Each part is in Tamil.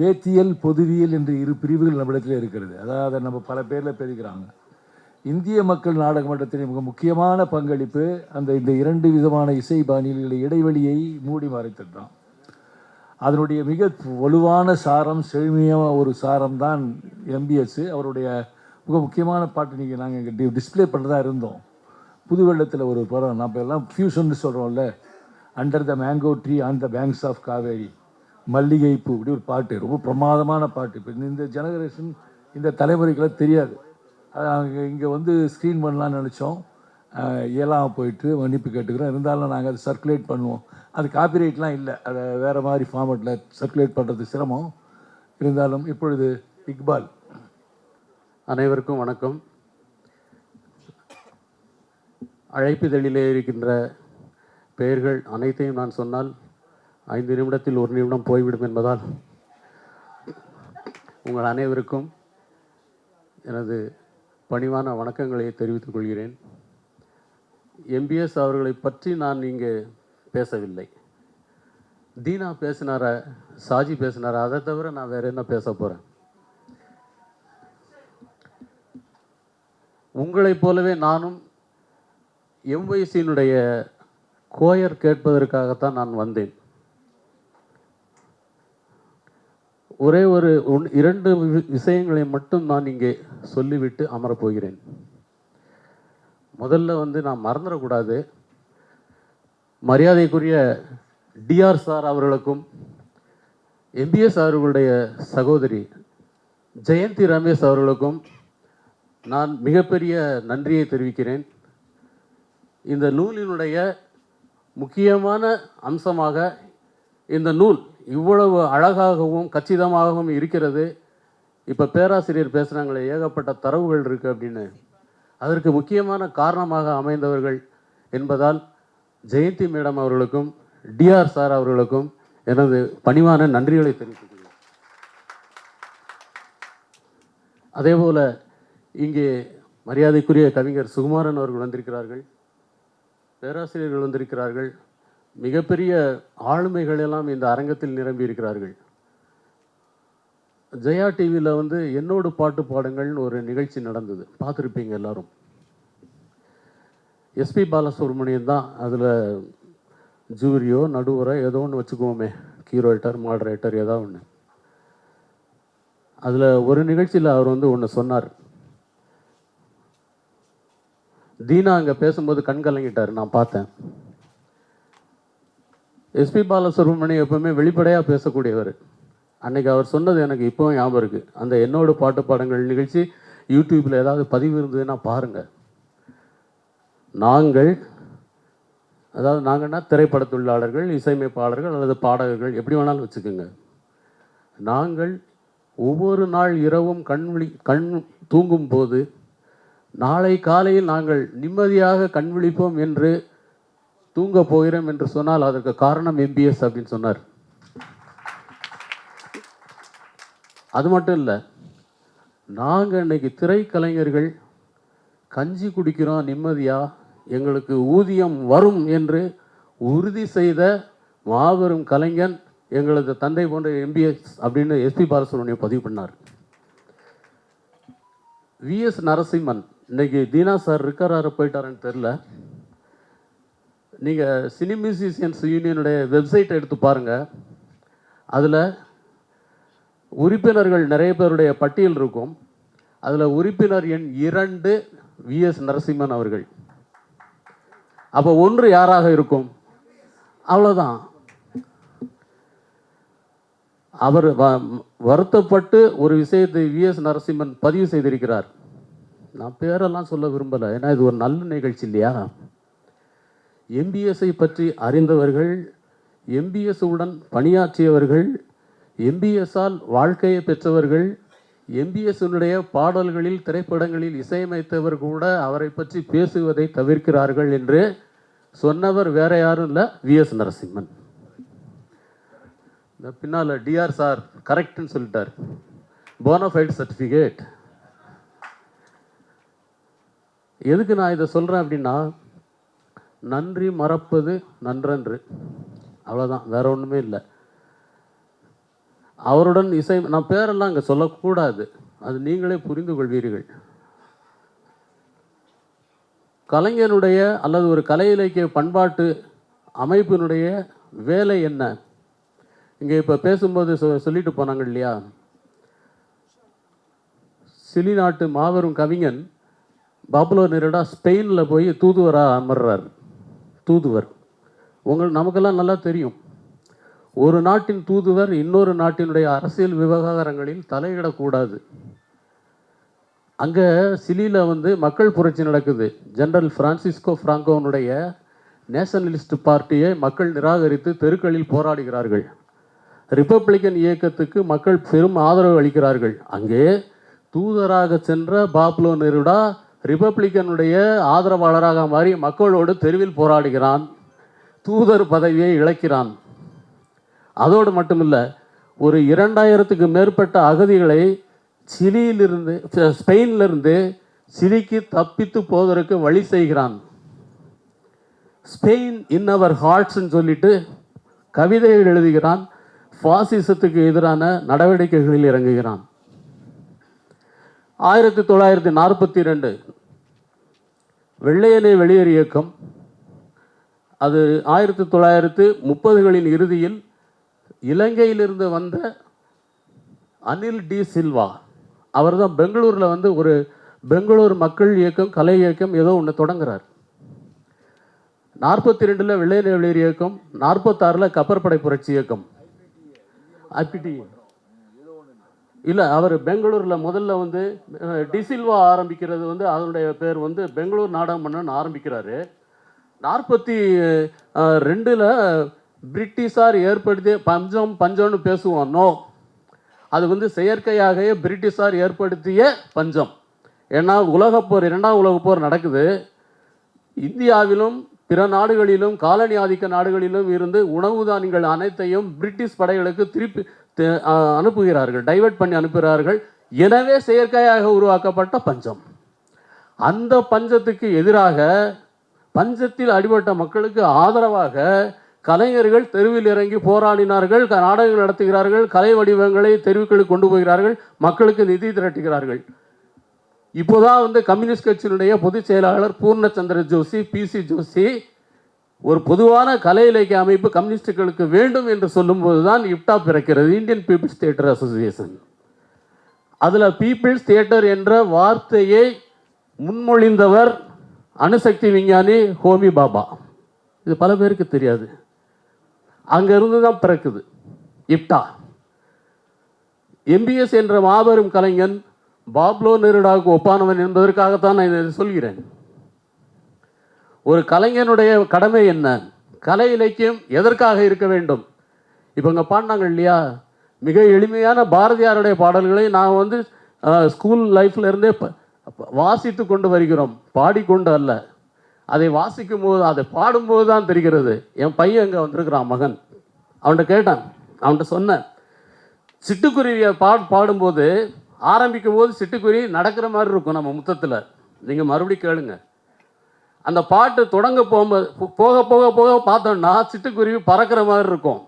வேத்தியல் பொதுவியல் என்று இரு பிரிவுகள் நம்மிடத்தில் இருக்கிறது. அதாவது அதை நம்ம பல பேரில் பிரிக்கிறாங்க. இந்திய மக்கள் நாடக மன்றத்தின் மிக முக்கியமான பங்களிப்பு அந்த இந்த இரண்டு விதமான இசை பாணிகளை இடைவெளியை மூடி மறைத்ததுதான். அதனுடைய மிக வலுவான சாரம் செழுமையான ஒரு சாரம் தான் எம்பிஎஸ் அவருடைய மிக முக்கியமான பாட்டு நீங்கள் நாங்கள் இங்கே டிஸ்ப்ளே பண்ணுறதா இருந்தோம். புது வெள்ளத்தில் ஒரு படம் நம்ம எல்லாம் ஃபியூஷன் சொல்கிறோம்ல under the mango tree on the banks of Kaveri. மல்லிகை பூ இப்படி ஒரு பாட்டு ரொம்ப பிரமாதமான பாட்டு. இப்போ இந்த ஜெனரேஷன் இந்த தலைமுறைக்கெல்லாம் தெரியாது. அது நாங்கள் இங்கே வந்து ஸ்க்ரீன் பண்ணலான்னு நினச்சோம். இயலாமல் போயிட்டு மன்னிப்பு கேட்டுக்கிறோம். இருந்தாலும் நாங்கள் அதை சர்க்குலேட் பண்ணுவோம். அது காப்பிரைட்லாம் இல்லை. அதை வேறு மாதிரி ஃபார்மேட்டில் சர்க்குலேட் பண்ணுறது சிரமம். இருந்தாலும் இப்பொழுது இக்பால் அனைவருக்கும் வணக்கம். அழைப்பிதழிலே இருக்கின்ற பெயர்கள் அனைத்தையும் நான் சொன்னால் ஐந்து நிமிடத்தில் ஒரு நிமிடம் போய்விடும் என்பதால் உங்கள் அனைவருக்கும் எனது பணிவான வணக்கங்களை தெரிவித்துக் கொள்கிறேன். எம்பிஎஸ் அவர்களை பற்றி நான் இங்கே பேசவில்லை. தீனா பேசினார சாஜி பேசினார? அதை தவிர நான் வேற என்ன பேச போகிறேன் உங்களைப் போலவே நானும் எம்ஒய்சியினுடைய கோயர் கேட்பதற்காகத்தான் நான் வந்தேன். ஒரே ஒரு ஒன் இரண்டு வி- விஷயங்களை மட்டும் நான் இங்கே சொல்லிவிட்டு அமரப்போகிறேன். முதல்ல வந்து நான் மறந்துடக்கூடாது. மரியாதைக்குரிய டிஆர் சார் அவர்களுக்கும் எம்பிஎஸ் அவர்களுடைய சகோதரி ஜெயந்தி ரமேஷ் அவர்களுக்கும் நான் மிகப்பெரிய நன்றியை தெரிவிக்கிறேன். இந்த நூலினுடைய முக்கியமான அம்சமாக இந்த நூல் இவ்வளவு அழகாகவும் கச்சிதமாகவும் இருக்கிறது. இப்போ பேராசிரியர் பேசுகிறாங்களே ஏகப்பட்ட தரவுகள் இருக்குது அப்படின்னு. அதற்கு முக்கியமான காரணமாக அமைந்தவர்கள் என்பதால் ஜெயந்தி மேடம் அவர்களுக்கும் டிஆர் சார் அவர்களுக்கும் எனது பணிவான நன்றிகளை தெரிவித்துக்கிறேன் அதேபோல் இங்கே மரியாதைக்குரிய கவிஞர் சுகுமாரன் அவர்கள் வந்திருக்கிறார்கள். பேராசிரியர்கள் வந்திருக்கிறார்கள். மிகப்பெரிய ஆளுமைகள் எல்லாம் இந்த அரங்கத்தில் நிரம்பி இருக்கிறார்கள். ஜெயா டிவியில் வந்து என்னோடு பாட்டு பாடுங்கள்னு ஒரு நிகழ்ச்சி நடந்தது. பார்த்துருப்பீங்க எல்லாரும். எஸ்பி பாலசுப்ரமணியன் தான் அதில் ஜூரியோ நடுவரோ ஏதோ ஒன்று வச்சுக்குவோமே. கீரோட்டர் மாடரேட்டர் ஏதோ ஒன்று அதில் ஒரு நிகழ்ச்சியில் அவர் வந்து ஒன்று சொன்னார். தீனா அங்கே பேசும்போது கண் கலங்கிட்டார். நான் பார்த்தேன். எஸ்பி பாலசுப்ரமணியம் எப்பவுமே வெளிப்படையாக பேசக்கூடியவர். அன்னைக்கு அவர் சொன்னது எனக்கு இப்போவும் ஞாபகம் இருக்குது அந்த என்னோட பாட்டு பாடங்கள் நிகழ்ச்சி யூடியூப்பில் ஏதாவது பதிவு இருந்ததுன்னா பாருங்கள் நாங்கள் அதாவது நாங்கள்னா திரைப்பட தொழிலாளர்கள் இசையமைப்பாளர்கள் அல்லது பாடகர்கள் எப்படி வேணாலும் வச்சுக்கோங்க. நாங்கள் ஒவ்வொரு நாள் இரவும் கண் விழி கண் தூங்கும் போது நாளை காலையில் நாங்கள் நிம்மதியாக கண் விழிப்போம் என்று தூங்க போகிறோம் என்று சொன்னால் அதற்கு காரணம் எம்பிஎஸ் அப்படின்னு சொன்னார். அது மட்டும் இல்லை நாங்கள் இன்னைக்கு திரைக்கலைஞர்கள் கஞ்சி குடிக்கிறோம் நிம்மதியாக எங்களுக்கு ஊதியம் வரும் என்று உறுதி செய்த மாபெரும் கலைஞன் எங்களது தந்தை போன்ற எம்பிஎஸ் அப்படின்னு எஸ்பி பாலசுப்ரமணியம் பதிவு பண்ணார். விஎஸ் நரசிம்மன் இன்னைக்கு தீனா சார் இருக்காரா போயிட்டாருன்னு தெரில நீங்கள் சினி மியூசிஷியன்ஸ் யூனியனுடைய வெப்சைட்டை எடுத்து பாருங்கள் அதில் உறுப்பினர்கள் நிறைய பேருடைய பட்டியல் இருக்கும். அதில் உறுப்பினர் எண் இரண்டு விஎஸ் நரசிம்மன் அவர்கள். அப்போ ஒன்று யாராக இருக்கும்? அவ்வளோதான் அவர் வ- வருத்தப்பட்டு ஒரு விஷயத்தை விஎஸ் நரசிம்மன் பதிவு செய்திருக்கிறார். நான் பேரெல்லாம் சொல்ல விரும்பலை. ஏன்னா இது ஒரு நல்ல நிகழ்ச்சி இல்லையா? எம்பிஎஸ்ஐ பற்றி அறிந்தவர்கள் எம்பிஎஸ் உடன் பணியாற்றியவர்கள் எம்பிஎஸ்ஸால் வாழ்க்கையை பெற்றவர்கள் எம்பிஎஸ்னுடைய பாடல்களில் திரைப்படங்களில் இசையமைத்தவர் கூட அவரை பற்றி பேசுவதை தவிர்க்கிறார்கள் என்று சொன்னவர் வேற யாரும் இல்லை விஎஸ் நரசிம்மன். இந்த பின்னால் டிஆர் சார் கரெக்ட்னு சொல்லிட்டார். போனஃபைட் சர்டிஃபிகேட் எதுக்கு நான் இதை சொல்கிறேன் அப்படின்னா நன்றி மறப்பது நன்றன்று. அவ்வளோதான் வேற ஒன்றுமே இல்லை. அவருடன் இசை நான் பேரெல்லாம் அங்கே சொல்லக்கூடாது. அது நீங்களே புரிந்து கொள்வீர்கள். கலைஞனுடைய அல்லது ஒரு கலை இலக்கிய பண்பாட்டு அமைப்பினுடைய வேலை என்ன? இங்கே இப்போ பேசும்போது சொ- சொல்லிட்டு போனாங்க இல்லையா? சிலி நாட்டு மாபெரும் கவிஞன் பாப்புலோ நேரடா ஸ்பெயினில் போய் தூதுவராக அமர்றார். தூதுவர். உங்கள் நமக்கெல்லாம் நல்லா தெரியும். ஒரு நாட்டின் தூதுவர் இன்னொரு நாட்டினுடைய அரசியல் விவகாரங்களில் தலையிடக்கூடாது. அங்கே சிலியில் வந்து மக்கள் புரட்சி நடக்குது. ஜெனரல் பிரான்சிஸ்கோ ஃப்ராங்கோனுடைய நேஷனலிஸ்ட் பார்ட்டியை மக்கள் நிராகரித்து தெருக்களில் போராடுகிறார்கள். ரிப்பப்ளிக்கன் இயக்கத்துக்கு மக்கள் பெரும் ஆதரவு அளிக்கிறார்கள். அங்கே தூதராக சென்ற பாப்லோ நெருடா ரிப்பப்ளிக்கனுடைய ஆதரவாளராக மாறி மக்களோடு தெருவில் போராடுகிறான் தூதர் பதவியை இழக்கிறான். அதோடு மட்டுமில்லை ஒரு இரண்டாயிரத்துக்கு மேற்பட்ட அகதிகளை சிலியிலிருந்து ஸ்பெயினிலிருந்து சிலிக்கு தப்பித்து போவதற்கு வழி செய்கிறான். ஸ்பெயின் இன் அவர் ஹார்ட்ஸ்ன்னு சொல்லிட்டு கவிதைகள் எழுதுகிறான் ஃபாசிசத்துக்கு எதிரான நடவடிக்கைகளில் இறங்குகிறான். ஆயிரத்தி தொள்ளாயிரத்தி நாற்பத்தி ரெண்டு வெள்ளையலை வெளியேறு இயக்கம். அது ஆயிரத்தி தொள்ளாயிரத்து முப்பதுகளின் இறுதியில் இலங்கையிலிருந்து வந்த அனில் டி சில்வா. அவர் தான் பெங்களூரில் வந்து ஒரு பெங்களூர் மக்கள் இயக்கம் கலை இயக்கம் ஏதோ ஒன்று தொடங்குறார். நாற்பத்தி ரெண்டில் வெள்ளையனே வெளியேறு இயக்கம் நாற்பத்தாறில் கப்பற்படை புரட்சி இயக்கம். ஐபிடி இல்லை அவர் பெங்களூரில் முதல்ல வந்து டிசில்வா ஆரம்பிக்கிறது வந்து அதனுடைய பேர் வந்து பெங்களூர் நாடகம் மன்னன் ஆரம்பிக்கிறாரு. நாற்பத்தி ரெண்டில் பிரிட்டிஷார் ஏற்படுத்திய பஞ்சம் பஞ்சம்னு பேசுவோம். நோ. அது வந்து செயற்கையாகவே பிரிட்டிஷார் ஏற்படுத்திய பஞ்சம். ஏன்னா உலகப்போர் இரண்டாம் உலகப்போர் நடக்குது. இந்தியாவிலும் பிற நாடுகளிலும் காலனி ஆதிக்க நாடுகளிலும் இருந்து உணவு தானியங்கள் அனைத்தையும் பிரிட்டிஷ் படைகளுக்கு திருப்பி அனுப்புகிறார்கள் டைவர்ட் பண்ணி அனுப்புகிறார்கள். எனவே செயற்கையாக உருவாக்கப்பட்ட பஞ்சம். அந்த பஞ்சத்துக்கு எதிராக பஞ்சத்தில் அடிபட்ட மக்களுக்கு ஆதரவாக கலைஞர்கள் தெருவில் இறங்கி போராடினார்கள் க- நாடகங்கள் நடத்துகிறார்கள் கலை வடிவங்களை தெருவுக்களுக்கு கொண்டு போகிறார்கள் மக்களுக்கு நிதி திரட்டுகிறார்கள். இப்போதான் வந்து கம்யூனிஸ்ட் கட்சியினுடைய பொதுச் செயலாளர் பூர்ணச்சந்திர ஜோஷி பிசி ஜோஷி ஒரு பொதுவான கலை இலக்கிய அமைப்பு கம்யூனிஸ்டுகளுக்கு வேண்டும் என்று சொல்லும்போது தான் இப்டா பிறக்கிறது இந்தியன் பீப்புள்ஸ் தியேட்டர் அசோசியேஷன். அதில் பீப்புள்ஸ் தியேட்டர் என்ற வார்த்தையை முன்மொழிந்தவர் அணுசக்தி விஞ்ஞானி ஹோமி பாபா. இது பல பேருக்கு தெரியாது. அங்கேருந்து தான் பிறக்குது இப்டா எம்பிஎஸ் என்ற மாபெரும் கலைஞன் பாப்லோ நெருடாவுக்கு ஒப்பானவன் என்பதற்காகத்தான் நான் இதை சொல்கிறேன். ஒரு கலைஞனுடைய கடமை என்ன? கலை இலக்கியம் எதற்காக இருக்க வேண்டும்? இப்போ இங்கே பாடினாங்க இல்லையா? மிக எளிமையான பாரதியாருடைய பாடல்களை நான் வந்து ஸ்கூல் லைஃப்ல இருந்தே வாசித்து கொண்டு வருகிறோம். பாடிக்கொண்டு அல்ல. அதை வாசிக்கும் போது அதை பாடும்போது தான் தெரிகிறது. என் பையன் அங்கே வந்திருக்கிறான் மகன். அவன்கிட்ட கேட்டான். அவன்கிட்ட சொன்னேன். சிட்டுக்குருவியை பாட் பாடும்போது ஆரம்பிக்கும் போது சிட்டுக்குருவி நடக்கிற மாதிரி இருக்கும் நம்ம முத்தத்தில். நீங்கள் மறுபடியும் கேளுங்க. அந்த பாட்டு தொடங்க போகும்போது போக போக போக பார்த்தோம்னா சிட்டுக்குருவி பறக்கிற மாதிரி இருக்கும்.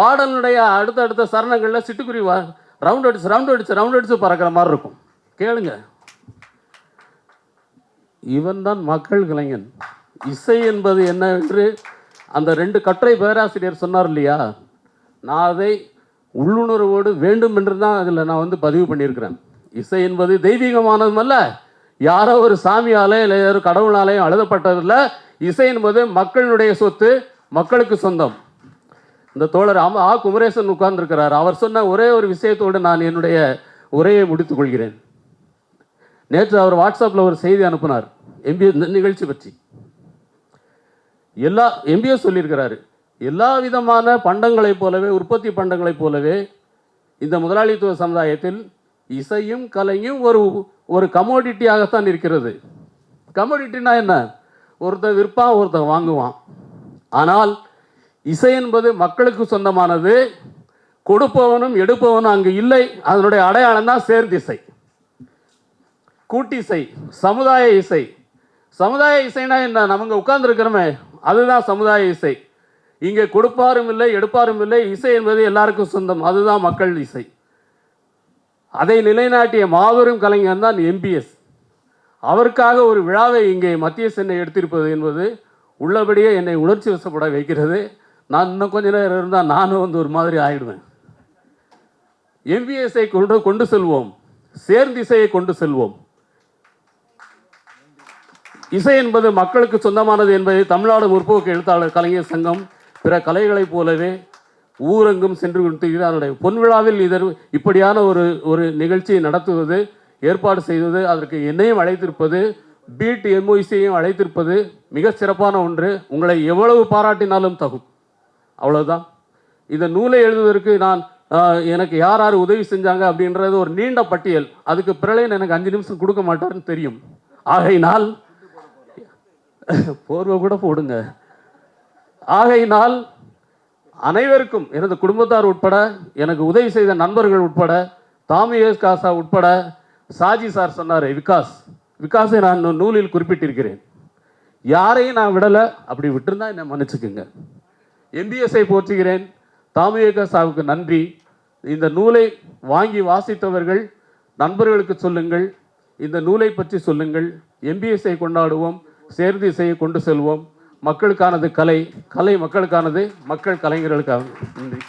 பாடலுடைய அடுத்தடுத்த சரணங்களில் சிட்டுக்குருவி ரவுண்ட் அடிச்சு ரவுண்ட் அடிச்சு ரவுண்ட் அடிச்சு பறக்கிற மாதிரி இருக்கும். கேளுங்க. இவன் தான் மக்கள் கலைஞன். இசை என்பது என்ன என்று அந்த ரெண்டு கட்டுரை பேராசிரியர் சொன்னார் இல்லையா? நான் அதை உள்ளுணர்வோடு வேண்டும் என்று தான் அதில் நான் வந்து பதிவு பண்ணியிருக்கிறேன். இசை என்பது தெய்வீகமானதும் அல்ல யாரோ ஒரு சாமியாலே இல்லை யாரோ கடவுளாலேயும் எழுதப்பட்டதில்ல இசை என்பது மக்களுடைய சொத்து மக்களுக்கு சொந்தம். இந்த தோழர் ஆமா ஆ குமரேசன் உட்கார்ந்துருக்கிறார். அவர் சொன்ன ஒரே ஒரு விஷயத்தோடு நான் என்னுடைய உரையை முடித்துக்கொள்கிறேன் நேற்று அவர் வாட்ஸ்அப்பில் ஒரு செய்தி அனுப்பினார். எம்பி நிகழ்ச்சி பற்றி. எல்லா எம்பிஎஸ் சொல்லியிருக்கிறாரு. எல்லா விதமான பண்டங்களைப் போலவே உற்பத்தி பண்டங்களைப் போலவே இந்த முதலாளித்துவ சமுதாயத்தில் இசையும் கலையும் ஒரு ஒரு கமோடிட்டியாகத்தான் இருக்கிறது. கமோடிட்டினா என்ன? ஒருத்தன் விற்பான் ஒருத்தன் வாங்குவான். ஆனால் இசை என்பது மக்களுக்கு சொந்தமானது கொடுப்பவனும் எடுப்பவனும் அங்கு இல்லை. அதனுடைய அடையாளம் தான் சேர்ந்திசை. கூட்டிசை சமுதாய இசை. சமுதாய இசைனா என்ன? நம்ம உட்கார்ந்துருக்கிறோமே அதுதான் சமுதாய இசை. இங்கே கொடுப்பாரும் இல்லை எடுப்பாரும் இல்லை. இசை என்பது எல்லாருக்கும் சொந்தம். அதுதான் மக்கள் இசை. அதை நிலைநாட்டிய மாபெரும் கலைஞர் தான் எம்பிஎஸ் அவருக்காக ஒரு விழாவை இங்கே மத்திய சென்னை எடுத்திருப்பது என்பது உள்ளபடியே என்னை உணர்ச்சி வசப்பட வைக்கிறது. நான் இன்னும் கொஞ்ச நேரம் இருந்தால் நானும் வந்து ஒரு மாதிரி ஆயிடுவேன். எம்பிஎஸ்ஐ கொண்டு கொண்டு செல்வோம். சேர்ந்து இசையை கொண்டு செல்வோம். இசை என்பது மக்களுக்கு சொந்தமானது என்பதை தமிழ்நாடு முற்போக்கு எழுத்தாளர் கலைஞர் சங்கம் பிற கலைகளைப் போலவே ஊரெங்கும் சென்று கொண்டிருக்கிறது அதனுடைய பொன்விழாவில் இதர் இப்படியான ஒரு ஒரு நிகழ்ச்சியை நடத்துவது ஏற்பாடு செய்வது அதற்கு என்னையும் அழைத்திருப்பது பீட் எம்ஒய்சியையும் அழைத்திருப்பது மிக சிறப்பான ஒன்று. உங்களை எவ்வளவு பாராட்டினாலும் தகும். அவ்வளவுதான். இந்த நூலை எழுதுவதற்கு நான் எனக்கு யார் யார் உதவி செஞ்சாங்க அப்படின்றது ஒரு நீண்ட பட்டியல். அதுக்கு பிரளயன் எனக்கு அஞ்சு நிமிஷம் கொடுக்க மாட்டார்னு தெரியும். ஆகையினால் போர்வை கூட போடுங்க. ஆகையினால் அனைவருக்கும் எனது குடும்பத்தார் உட்பட எனக்கு உதவி செய்த நண்பர்கள் உட்பட தாமி காசா உட்பட சாஜி சார் சொன்னார் விகாஸ் விகாஸை நான் நூலில் குறிப்பிட்டிருக்கிறேன். யாரையும் நான் விடலை. அப்படி விட்டுருந்தா என்னை மன்னிச்சுக்குங்க. எம்பிஎஸ்ஐ போற்றுகிறேன். தாமியக சாவுக்கு நன்றி. இந்த நூலை வாங்கி வாசித்தவர்கள் நண்பர்களுக்கு சொல்லுங்கள். இந்த நூலை பற்றி சொல்லுங்கள். எம்பிஎஸ்ஐ கொண்டாடுவோம். சேர்ந்து இசையை கொண்டு செல்வோம். மக்களுக்கானது கலை கலை மக்களுக்கானது மக்கள் கலைஞர்களுக்கானது நன்றி.